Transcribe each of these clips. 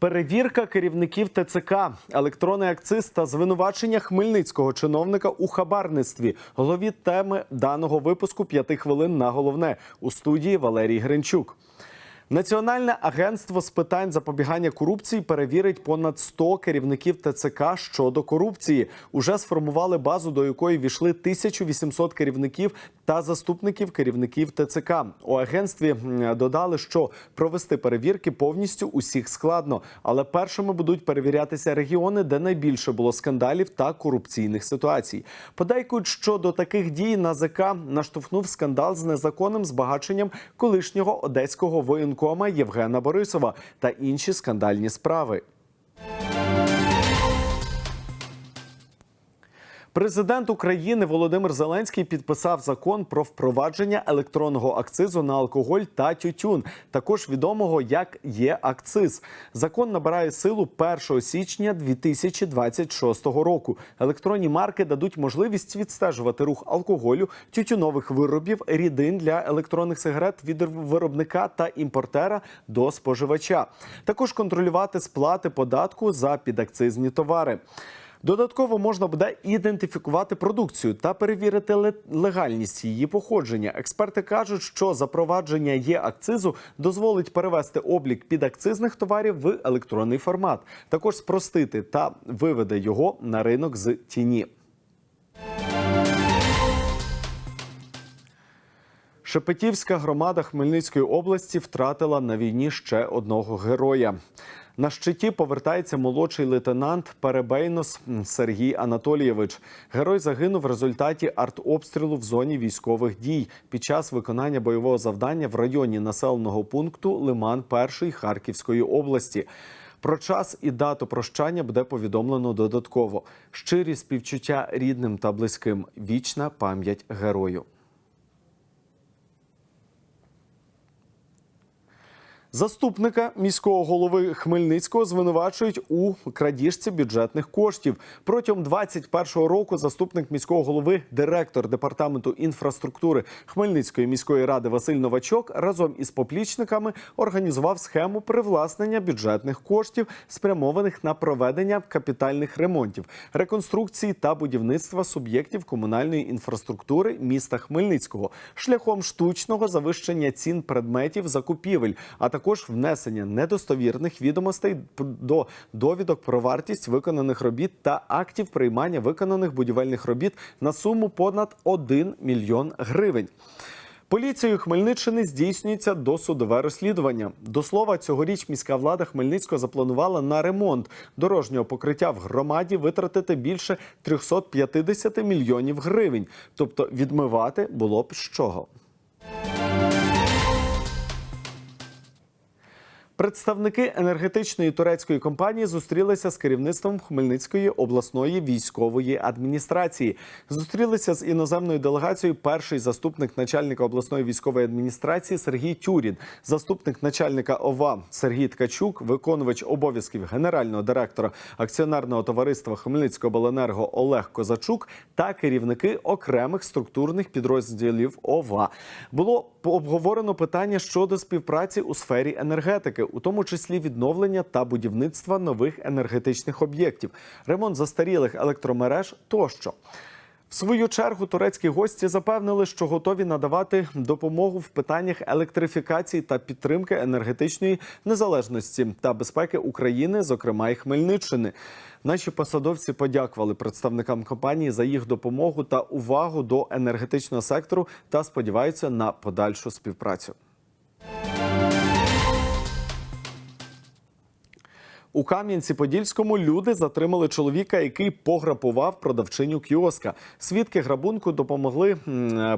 Перевірка керівників ТЦК, електронний акциз та звинувачення хмельницького чиновника у хабарництві. Голові теми даного випуску п'яти хвилин на головне у студії Валерій Гринчук. Національне агентство з питань запобігання корупції перевірить понад 100 керівників ТЦК щодо корупції. Уже сформували базу, до якої війшли 1800 керівників та заступників керівників ТЦК. У агентстві додали, що провести перевірки повністю усіх складно, але першими будуть перевірятися регіони, де найбільше було скандалів та корупційних ситуацій. Подейкують, що до таких дій НАЗК наштовхнув скандал з незаконним збагаченням колишнього одеського воєнкома Євгена Борисова та інші скандальні справи. Президент України Володимир Зеленський підписав закон про впровадження електронного акцизу на алкоголь та тютюн, також відомого як є акциз. Закон набирає силу 1 січня 2026 року. Електронні марки дадуть можливість відстежувати рух алкоголю, тютюнових виробів, рідин для електронних сигарет від виробника та імпортера до споживача. Також контролювати сплати податку за підакцизні товари. Додатково можна буде ідентифікувати продукцію та перевірити легальність її походження. Експерти кажуть, що запровадження є акцизу дозволить перевести облік підакцизних товарів в електронний формат, також спростити та виведе його на ринок з тіні. Шепетівська громада Хмельницької області втратила на війні ще одного героя. На щиті повертається молодший лейтенант Перебейнос Сергій Анатолійович. Герой загинув в результаті артобстрілу в зоні військових дій під час виконання бойового завдання в районі населеного пункту Лиман 1 Харківської області. Про час і дату прощання буде повідомлено додатково. Щирі співчуття рідним та близьким. Вічна пам'ять герою. Заступника міського голови Хмельницького звинувачують у крадіжці бюджетних коштів. Протягом 21-го року заступник міського голови, директор департаменту інфраструктури Хмельницької міської ради Василь Новачок разом із поплічниками організував схему привласнення бюджетних коштів, спрямованих на проведення капітальних ремонтів, реконструкції та будівництва суб'єктів комунальної інфраструктури міста Хмельницького шляхом штучного завищення цін предметів закупівель, а також внесення недостовірних відомостей до довідок про вартість виконаних робіт та актів приймання виконаних будівельних робіт на суму понад 1 мільйон гривень. Поліцією Хмельниччини здійснюється досудове розслідування. До слова, цьогоріч міська влада Хмельницького запланувала на ремонт дорожнього покриття в громаді витратити більше 350 мільйонів гривень. Тобто відмивати було б з чого. Представники енергетичної турецької компанії зустрілися з керівництвом Хмельницької обласної військової адміністрації. Зустрілися з іноземною делегацією перший заступник начальника обласної військової адміністрації Сергій Тюрін, заступник начальника ОВА Сергій Ткачук, виконувач обов'язків генерального директора акціонерного товариства Хмельницькобленерго Олег Козачук та керівники окремих структурних підрозділів ОВА. Було обговорено питання щодо співпраці у сфері енергетики, у тому числі відновлення та будівництва нових енергетичних об'єктів, ремонт застарілих електромереж тощо. В свою чергу турецькі гості запевнили, що готові надавати допомогу в питаннях електрифікації та підтримки енергетичної незалежності та безпеки України, зокрема й Хмельниччини. Наші посадовці подякували представникам компанії за їх допомогу та увагу до енергетичного сектору та сподіваються на подальшу співпрацю. У Кам'янці-Подільському люди затримали чоловіка, який пограбував продавчиню кіоска. Свідки грабунку допомогли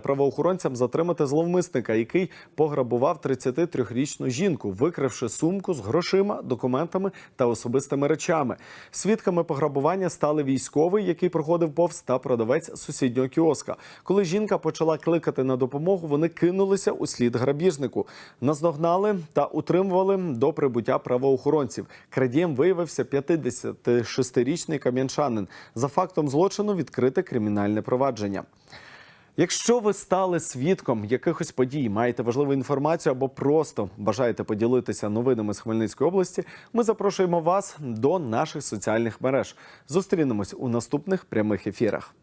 правоохоронцям затримати зловмисника, який пограбував 33-річну жінку, викривши сумку з грошима, документами та особистими речами. Свідками пограбування стали військовий, який проходив повз, та продавець сусіднього кіоска. Коли жінка почала кликати на допомогу, вони кинулися у слід грабіжнику, наздогнали та утримували до прибуття правоохоронців. Крадієм виявився 56-річний кам'янчанин. За фактом злочину відкрите кримінальне провадження. Якщо ви стали свідком якихось подій, маєте важливу інформацію або просто бажаєте поділитися новинами з Хмельницької області, ми запрошуємо вас до наших соціальних мереж. Зустрінемось у наступних прямих ефірах.